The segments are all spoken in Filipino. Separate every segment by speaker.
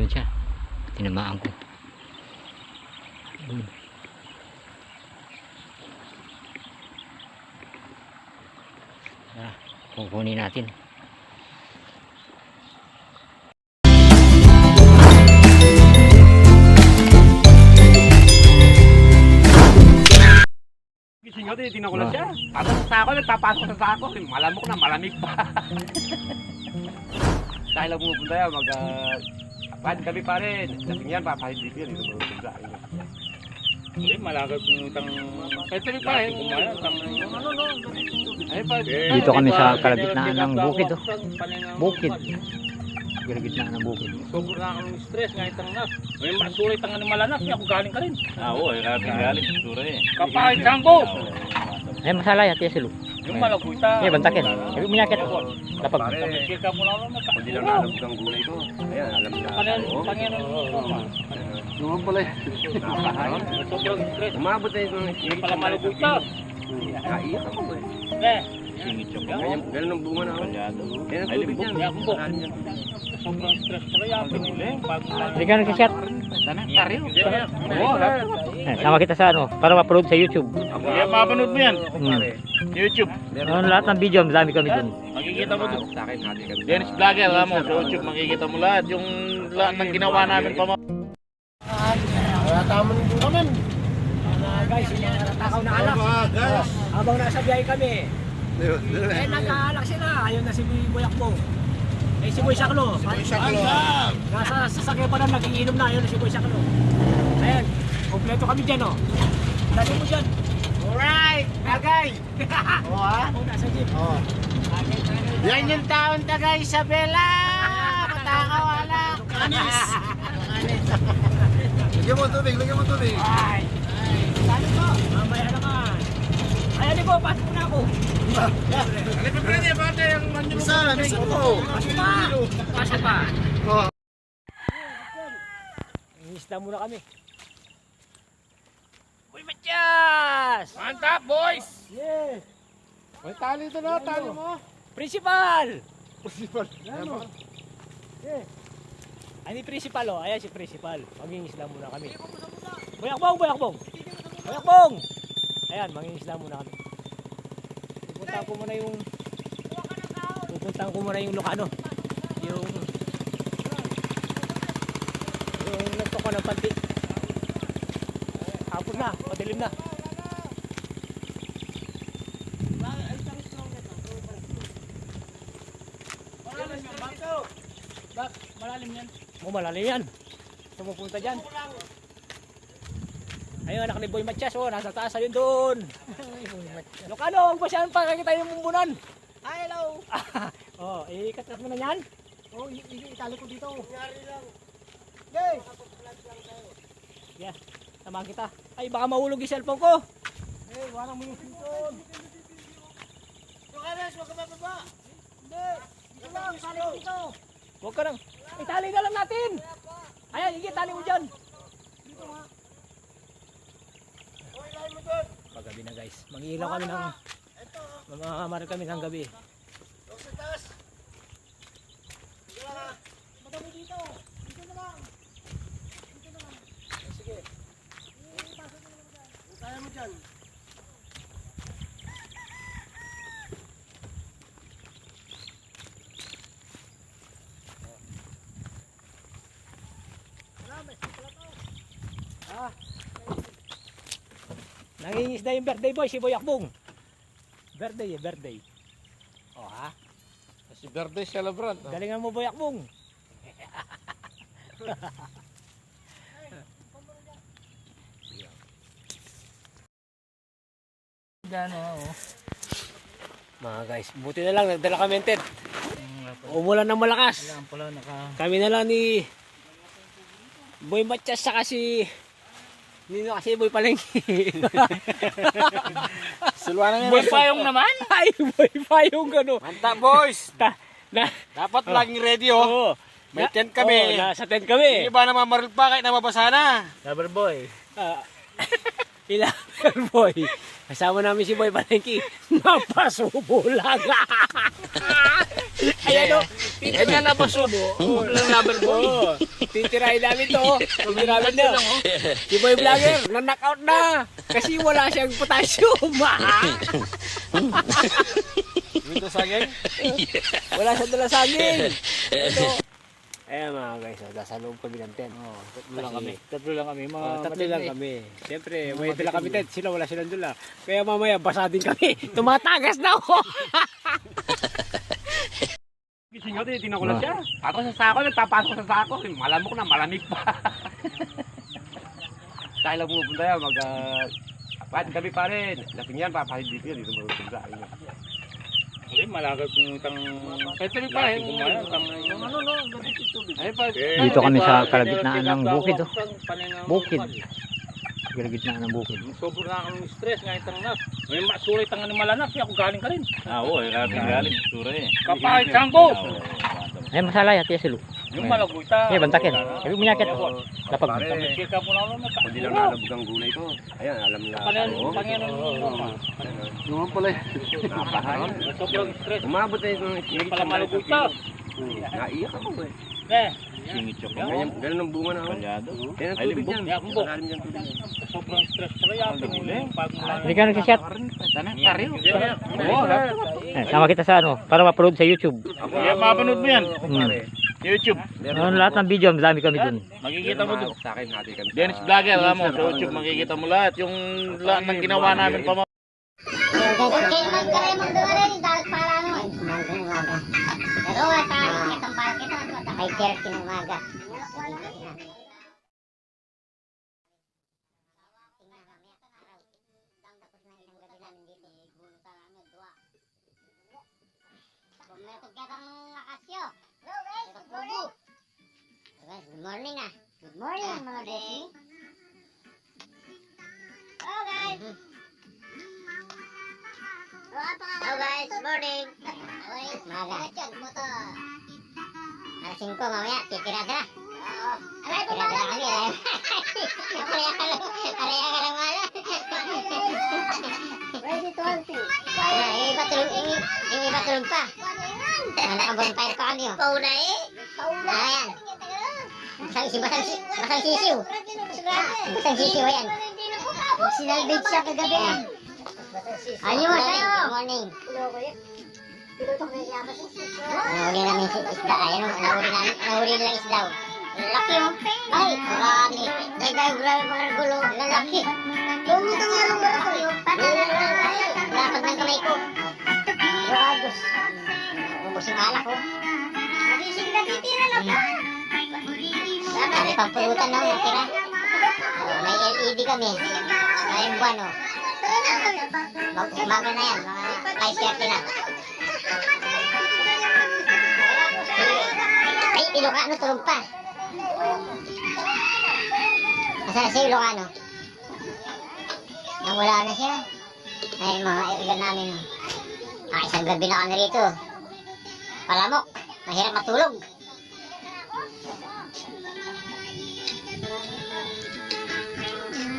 Speaker 1: nandun siya. Tinamaan ko. Ayun. Ah, kukunin natin.
Speaker 2: Gising ko, tinitingnan ko lang siya. Tapos sa sako, nagpapasok sa sako. Malamok na, malamig pa. Dahil lang pumupunta yan, mag... Uh, pan kami pa rin. Kasi yan, papahitip yan. Ito mo sa akin.
Speaker 3: Hindi, malagay kong utang...
Speaker 2: Kahit sabi pa eh.
Speaker 3: Yun.
Speaker 2: Ano, pa.
Speaker 1: Dito kami sa kalagitnaan ng bukid, oh.
Speaker 3: Bukid.
Speaker 1: Kalagitnaan ng bukid.
Speaker 3: Sobrang na akong stress ngayon tangas. May masulit ang ano malanas, ako galing ka rin.
Speaker 2: Ah, oo, eh, galing. Sura eh.
Speaker 3: Kapahit sangko!
Speaker 1: Ay, masala yan, tiya silo.
Speaker 3: Yung malaguita.
Speaker 1: Eh, bantakin. Sabi mo nyakit. Lapag.
Speaker 3: Kapag ka muna ako magka.
Speaker 2: Hindi lang alam ko ang gulay ko. Ayan, alam na.
Speaker 3: Panginoon, Panginoon.
Speaker 2: Naman pala eh.
Speaker 3: Sobrang stress.
Speaker 2: Umabot na yung...
Speaker 3: Pala malaguita.
Speaker 2: Naiyak ako eh.
Speaker 3: Eh,
Speaker 2: Ganyan, ganun ang bunga na ako. Yan ang tubig
Speaker 3: bubok. sobrang stress pala. Pinili. Bago tayo.
Speaker 1: Hindi ka nagsiset.
Speaker 3: Oo,
Speaker 1: Eh, sama kita sa ano, para ma-upload sa YouTube.
Speaker 3: Kaya mapanood mo yan.
Speaker 1: Hmm.
Speaker 3: YouTube.
Speaker 1: Ano, lahat ng video, madami kami dun.
Speaker 3: Makikita mo doon.
Speaker 2: Sa akin, hati kami.
Speaker 3: Dennis Vlogger, alam mo, sa YouTube makikita mo lahat. Yung lahat ng ginawa namin pa
Speaker 4: guys, yung mga takaw na alak. Habang nasa biyahe kami, eh nag-aalak sila. Ayun na si Boyakbo. Eh si Boy Saklo. Si Boy Saklo. Nasa sasakyan pa lang, nagiinom na. Ayun na si Boy Saklo. Ayan, kompleto kami dyan, oh. Dali mo dyan. Tagay. Oo ha? Oo, nasa jeep. Oo. Yan yung taon tagay, Isabela. Matakaw alak. Anis.
Speaker 2: Lagyan mo tubig, lagyan mo tubig.
Speaker 4: Ay. Saan po? Mamaya naman. Ayan po, pasok na ako.
Speaker 2: Isa, isa mo.
Speaker 4: Pasok pa. Pasok pa. Isda muna kami. Uy, Matias!
Speaker 3: Mantap, boys!
Speaker 4: Yes!
Speaker 2: May tali ito na, tali mo.
Speaker 4: Principal! Principal? Yeah. Ay, ni principal oh. Ayan si principal. Mangingisda muna kami. Buyakbong, buyakbong! Buyakbong! Ayan, mangingisda muna kami. Pupunta ko muna yung... Pupunta ko muna yung Lucano. Yung... Yung nagtoko ng panti. Na, madilim na. Bak, malalim yan. Oh, malalim yan. Pumupunta dyan. Ayun, anak ni Boy Matias, oh, nasa taas, ayun doon. Lokano, huwag ba siya para kita yung mumbunan? Hi, hello. oh, iikat mo na yan? Oh, itali ko dito. Nangyari lang. Yay! Yeah, samahan kita. Ay, baka mahulog yung cellphone ko. Eh, warang mo yung cellphone. Huwag ka bababa. Hindi. Dito lang, itali ko dito. Huwag ka nang. Itali na lang natin. Ayan, sige, tali mo dyan. Paggabi na guys. Mangilaw kami ng mamamar kami ng gabi. Madami dito. Dito na lang. Dito na lang. Sige. Kaya mo dyan. Ah. Nangingisda yung birthday boy, si Boy Akbong. Birthday eh, birthday. Oh ha?
Speaker 2: Si Verde celebrant.
Speaker 4: Galingan mo Boy Akbong. Diyan oh. Mga guys, buti na lang nagdala kami ng tent. Umulan ng malakas.
Speaker 3: pala naka...
Speaker 4: Kami na lang ni Boy Matias saka si Nino kasi Boy Palengke.
Speaker 3: Sulwanan Boy Payong naman?
Speaker 4: Ay, Boy Payong gano.
Speaker 2: Manta boys!
Speaker 4: Ta, na,
Speaker 2: Dapat laging ready oh.
Speaker 4: oo.
Speaker 2: May
Speaker 4: Na-
Speaker 2: tent kami.
Speaker 4: Oo, nasa tent kami.
Speaker 2: Yung iba namamaril pa kahit namabasa na.
Speaker 3: Lover boy.
Speaker 4: Ah, Ilaber boy. Kasama namin si Boy Palengke. Napasubo lang. Ayan o, titignan na pasubo. Walang number mo. Titirahin namin to. Pagkiramin na. Si Boy Vlogger, na-knockout na. Kasi wala siyang potassium. Dito saging? Wala siyang dala saging. Ito. Ayan mga guys, oh, nasa loob kami ng tent. Oh,
Speaker 3: Tatlo lang kami. Tatlo lang kami. Mga
Speaker 4: Oh, tatlo lang kami. Siyempre, may dala kami tent. Sila wala silang dala. Kaya mamaya, basa din kami. Tumatagas na ako.
Speaker 2: Gising ko, tinitingnan ko lang siya. Ako sa sako, nagpapasok sa sako. Malamok na, malamig pa. Dahil lang pumupunta yan, mag... Uh, kami pa rin. Lasing yan, papahindi ko yan. Dito marunong sa akin.
Speaker 3: Hindi, malagag yung tang...
Speaker 2: Pwede rin pa, eh.
Speaker 3: Ano, no,
Speaker 2: Ay, pa.
Speaker 1: Dito kami sa kalagitnaan ng bukid, oh. Bukid. Gilagitnaan ng bukid.
Speaker 3: Sobrang nakakang stress ngayon tang nas. May masuray tang ni malanas, ako galing ka rin. Ah, oo, eh, galing galing, suray. Kapahit sangko.
Speaker 1: Ay, masalay at yes, Lu.
Speaker 3: Yung malagoy ta.
Speaker 1: Eh, bantakin. Sabi mo nyakit. Lapag.
Speaker 3: Up mo na lang.
Speaker 2: hindi lang nalabog ang gulay ko. Ayan, alam na.
Speaker 3: Pangyan,
Speaker 2: Oo.
Speaker 3: pangyan.
Speaker 2: Yung pala. Napahayan.
Speaker 3: Sobrang stress.
Speaker 2: Umabot na yung
Speaker 3: Yung pala malagoy ta.
Speaker 2: Naiyak ako eh.
Speaker 3: Eh, singit siya
Speaker 2: Ganyan, ganun ang bunga na ako. Tubig
Speaker 3: limbok.
Speaker 2: yan.
Speaker 3: Yeah, limbok.
Speaker 2: Malalim yan tubig yan.
Speaker 3: Sobrang stress pala yakin. Pag
Speaker 1: Hindi ka.
Speaker 2: Oo,
Speaker 1: Eh, sama kita sa ano, para ma-upload sa YouTube.
Speaker 3: Mapanood mo yan.
Speaker 1: Hmm.
Speaker 3: YouTube.
Speaker 1: Ano, lahat ng video, madami kami dun.
Speaker 3: Makikita mo doon.
Speaker 2: Sa akin, hati kami.
Speaker 3: Dennis Vlogger, alam mo, sa YouTube makikita mo lahat. Yung lahat ng ginawa namin pa
Speaker 5: magdala rin Good morning ah. Good morning mga besi. Hello guys. Hello guys, morning. Maga. Alas 5 mamaya, titira sila. Aray, pumalag kami. Karaya ka lang, karaya ka lang wala. Ready to Yung iba tulog, yung, yung iba tulog pa. Ah, Naka-bonfire pa kami oh. Pauna eh. Ayan. Basang, si basang, basang sisiw. Basang sisiw yan. Sinalbid siya kagabi. Ayun, sa'yo. Good morning. Nahuli namin si isda. Ayan nahuli namin, nahuli nilang isda. oh. Laki o. Ay, grabe. Ay, grabe, grabe gulo. Lalaki. Ito nga lang mga gulo. Lapad ng kamay ko. Ragos. Ubus yung alak ko. Nagising na titira pa. May pampulutan na ako, tira. Oh, may LED kami. Ngayong buwan o. Mag umaga na yan, mga 5.30 na. Ay, Ilocano tulog pa. Nasaan na si Ilocano? Nawala na siya. Ay, mga ilan namin. Ah, isang gabi na kami rito. Palamok. Mahirap matulog.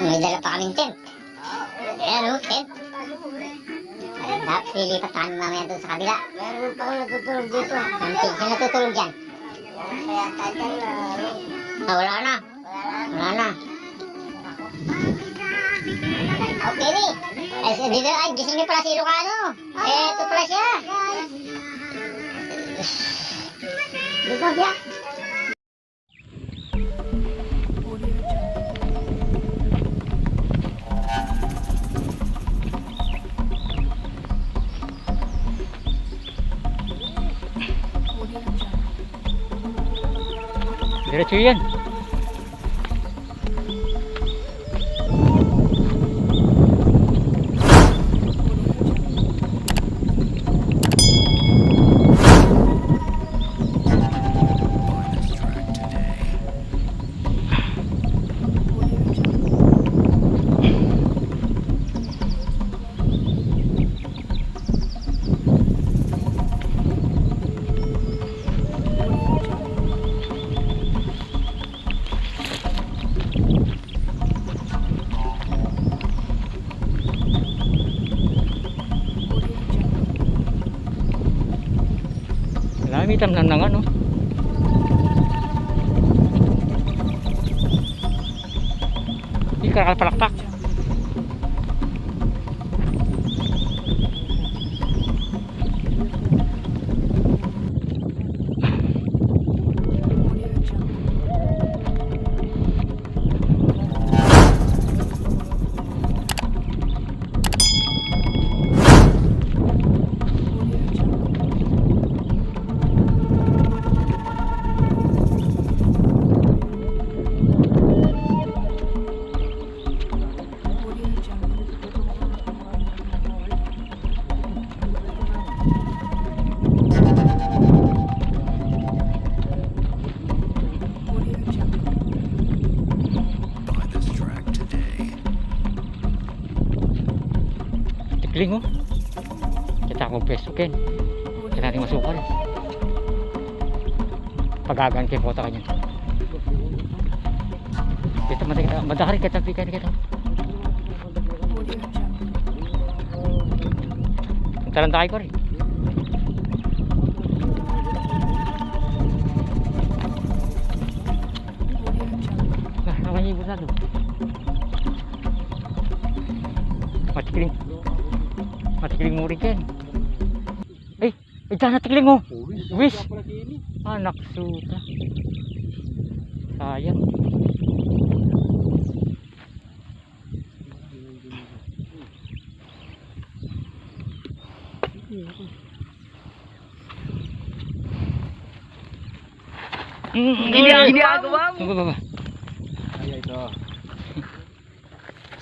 Speaker 5: May dala pa kaming tent. Ayan o, tent. Dapat lilipat tayo mamaya doon sa kabila. Meron pa ako natutulog dito. Sino natutulog dyan? Ah, wala na. Wala na. Okay, ni. Ay, dito, ay, gising niyo pala si Ilocano. Eh, ito pala siya. Dito siya.
Speaker 1: Diretso yan. Ay, may tamnan na nga, no? Hindi ka nakalpalakpak. Pagagan kay pota kanya. Kita mati kita, madakari kita pikan kita. Talan tayo ko rin. Nah, namanya ibu satu. Muri ken. Eh, ito na tikling oh. Wish. Anak suta. Sayang. Hindi ginagawa mo. Baba, baba.
Speaker 2: Ay, ito.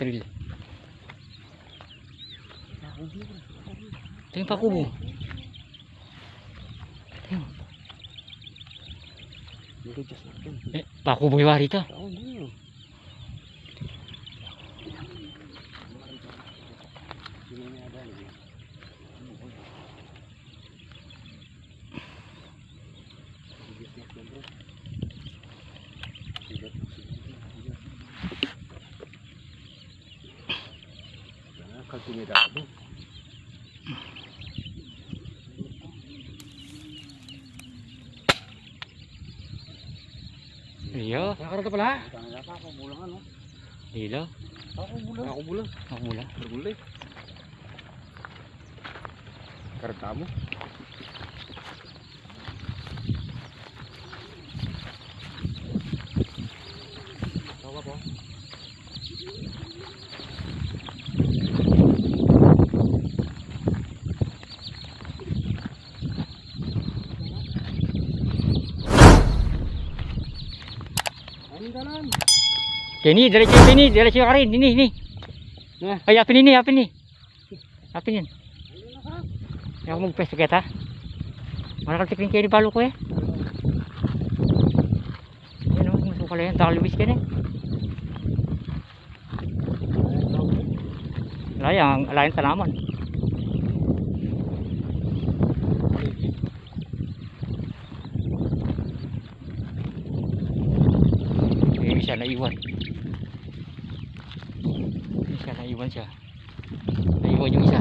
Speaker 1: Drill. Ito yung pakubo. Ito yung- Eh, pakubo yung Iyo.
Speaker 2: Nakakarga pala.
Speaker 1: Dilo.
Speaker 2: Ako bulan. Ako bulan.
Speaker 1: Ako mula.
Speaker 2: Bergulay. Karga mo.
Speaker 1: Kini, diretso yung pini, diretso ka rin. Ini, ini. Ay, apin ini, apin ini. Apin yan. Ayaw ko magpesto kita. Malakal tikling kayo ni palo ko eh. Yan o, masukal yan. Takalubis ka na eh. Layang, layang tanaman. Yung isa naiwan. Yung isa naiwan siya. Naiwan yung isa.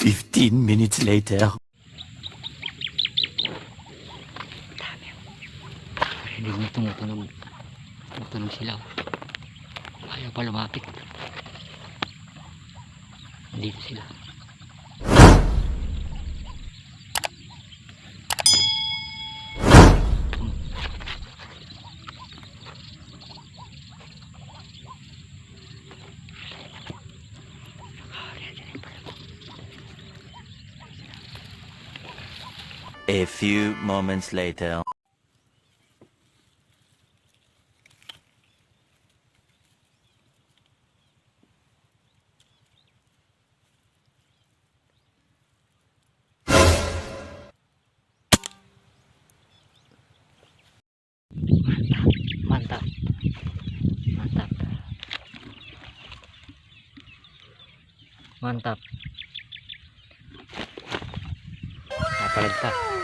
Speaker 6: Fifteen minutes later.
Speaker 1: Hindi mo tumutunog. Tumutunog sila. Ayaw pa lumapit. Dito sila.
Speaker 6: A few moments later.
Speaker 1: Mantap. Mantap. Mantap. Napalagta. Mantap.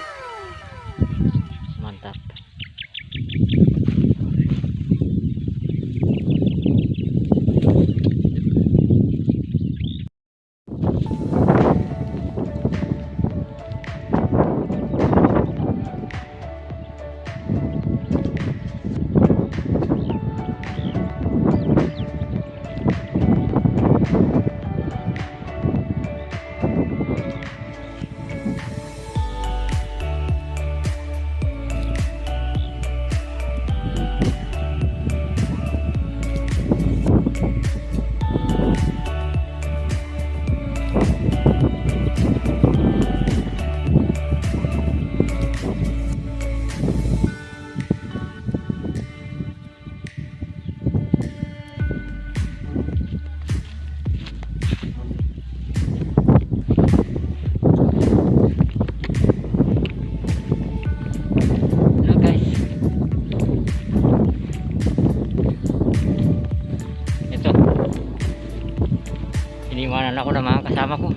Speaker 1: Iniwanan ako ng mga kasama ko.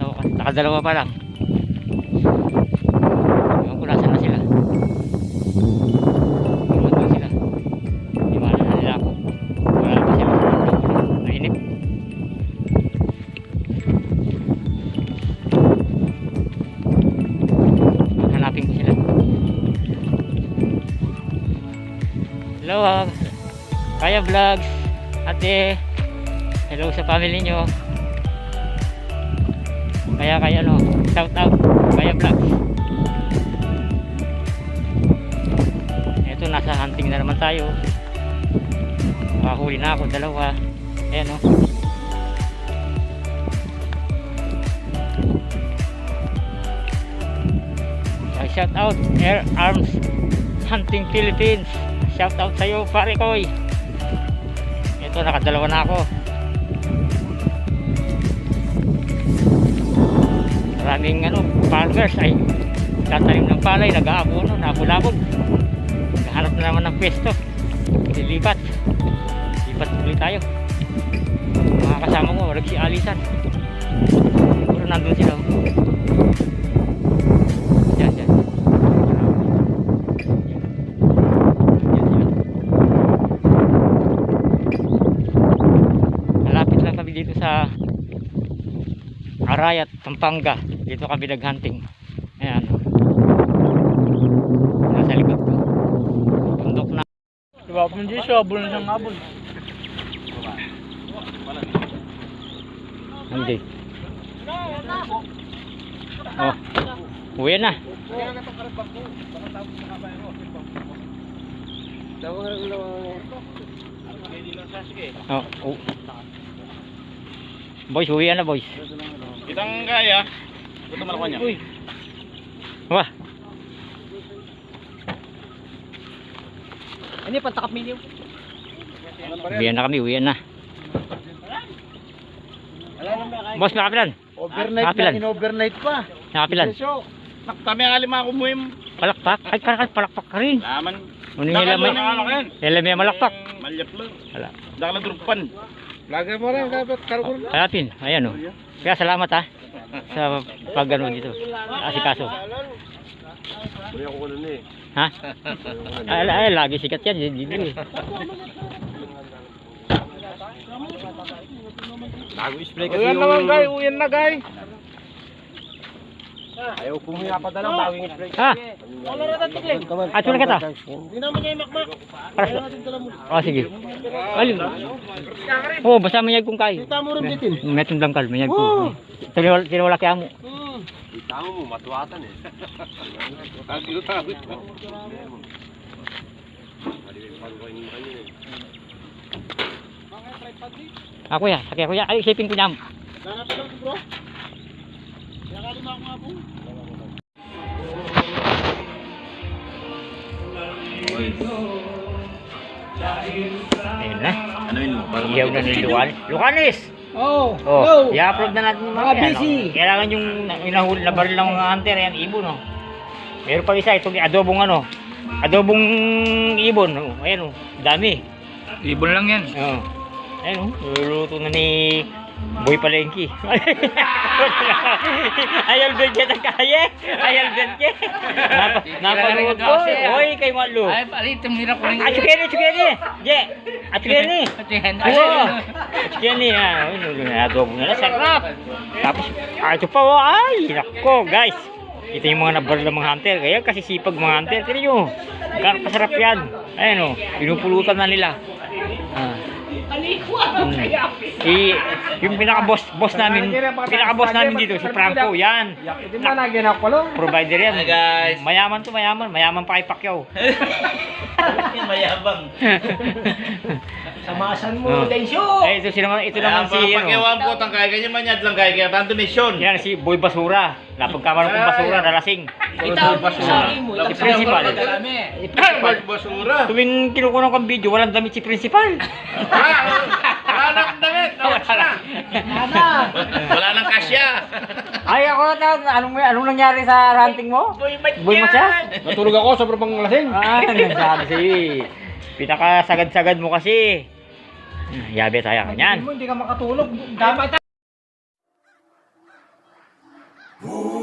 Speaker 1: So, nakadalawa pa lang. Ewan ko nasan na sila. Ewan sila. Iniwanan na nila. Wala pa sila sa. Nainip. Hanapin sila. Hello, ah. Kaya Vlogs. Ate. Hello sa family nyo. Kaya kaya ano, shout out. Kaya Vlogs. Ito, nasa hunting na naman tayo. Makahuli na ako, dalawa. Ayan o. Uh, shout out Air Arms Hunting Philippines. Shout out sa iyo, pare koy. Ito nakadalawa na ako. Maraming ano, farmers ay tatanim ng palay, nag-aabono, nabulabog. Naghahanap na naman ng pwesto. Lilipat. Lipat ulit tayo. Mga kasama ko, si Alisan. Siguro nandun sila. oh. Diyan, diyan. Diyan. Malapit lang kami dito sa Arayat, Pampanga. Dito kami naghunting. Ayan. Nasa likod ko. Bundok na.
Speaker 3: Diba po hindi siya, abol na siyang abol.
Speaker 1: Hindi. Oh. Uwi na. Oh, oh. Boys, uwi na boys.
Speaker 3: Kitang kaya. Ito malakuha niya. Uy.
Speaker 1: Wah,
Speaker 4: Ano yung pantakap minyo?
Speaker 1: uwi na kami, uwi na. Boss, nakapilan.
Speaker 2: Overnight
Speaker 1: Nakapilan.
Speaker 2: in-overnight pa.
Speaker 1: Nakapilan.
Speaker 3: Nakatami ang alima ko mo yung
Speaker 1: Palakpak. Ay, palakpak, palakpak ka rin.
Speaker 3: laman.
Speaker 1: Ano yung ilamay? Ilamay malakpak.
Speaker 3: Malyap lang.
Speaker 1: Wala.
Speaker 3: Dakala drupan.
Speaker 2: Lagay mo rin, dapat kargo na.
Speaker 1: Hanapin. Ayan o. Kaya salamat ha. Sa pag ano dito. Asikaso.
Speaker 2: Muli ako kunan eh.
Speaker 1: Ha? Ay, ay, lagi sikat yan. Dito eh.
Speaker 2: Bago spray kasi
Speaker 3: Uyan
Speaker 2: yung...
Speaker 3: naman guy, uyan na guy.
Speaker 2: Ayaw pumiya pa dalang bagong spray.
Speaker 1: Ha? Ah, sulat ka to?
Speaker 4: Hindi naman niya imakmak.
Speaker 1: Para Oh, sige. Alim. Oh, basta mayag kong kayo.
Speaker 4: Tamo rin bitin.
Speaker 1: Meron lang kal, mayag ko. Sino sino wala kaya mo?
Speaker 2: Tama mo, matuwatan eh. Tago-tago.
Speaker 1: Ako ya, sakya ko ya. Ay, isipin ko niya.
Speaker 4: Nanapit lang bro. Malalim ako nga po.
Speaker 1: Ayun na.
Speaker 3: Ano yun mo?
Speaker 1: Iyaw na ni Luanis. Luanis!
Speaker 4: Oh,
Speaker 1: oh. No. I-upload na natin
Speaker 4: mga busy.
Speaker 1: Ano. Kailangan yung inahuli na baril ng hunter. Yan, ibon. Oh. Meron pa isa. Itong adobong ano. Adobong ibon. Oh. Ayan oh. Dami.
Speaker 3: Ibon lang yan.
Speaker 1: Oh. Ayan oh. Luluto na ni Boy Palengki. Ayal Benke ng kaya. Ayal Benke. Napa, napanood ko. Oy, kay Malu.
Speaker 3: Ay, palitim nila ko rin.
Speaker 1: Ah, chukeni, chukeni. Je, ah, chukeni. Oo. Chukeni, ah. Uy, nulo na adobo nila. Sarap. Tapos, ah, ito pa, oh. Ay, nako, guys. Ito yung mga nabaril ng mga hunter. Kaya kasi sipag mga hunter. Tignan nyo. Gano'ng kasarap yan. Ayan, oh. Pinupulutan na nila. Ah. Mm. I, yung pinaka-boss boss namin, pinaka-boss namin dito, si Franco, yan.
Speaker 4: Hindi mo na ginapalo.
Speaker 1: Provider yan.
Speaker 3: Hi, guys.
Speaker 1: Mayaman to, mayaman. Mayaman pa kay Pacquiao.
Speaker 3: Mayabang.
Speaker 4: Samasan
Speaker 1: Oh.
Speaker 4: mo, Lensyo.
Speaker 1: Eh, ito, si naman, ito naman si, ano,
Speaker 3: po, tang kaya ganyan man yan lang kaya kaya tanto mission.
Speaker 1: yan si Boy Basura. Napagkamaroon kong basura, nalasing.
Speaker 4: Itaw mo sa akin mo.
Speaker 1: Si Principal.
Speaker 3: Basura.
Speaker 1: Tuwing kinukuha ko ng video, walang damit si Principal.
Speaker 3: Wala nang damit. Wala nang kasya.
Speaker 1: Ay, ako na, anong, anong nangyari sa ranting mo? Boy Matya?
Speaker 4: Natulog ako sa sobrang lasing.
Speaker 1: Ah, nagsabi eh. Pinaka-sagad-sagad mo kasi. Yabe tayo kanyan.
Speaker 4: Hindi ka makatulog. Dapat
Speaker 7: Ooh.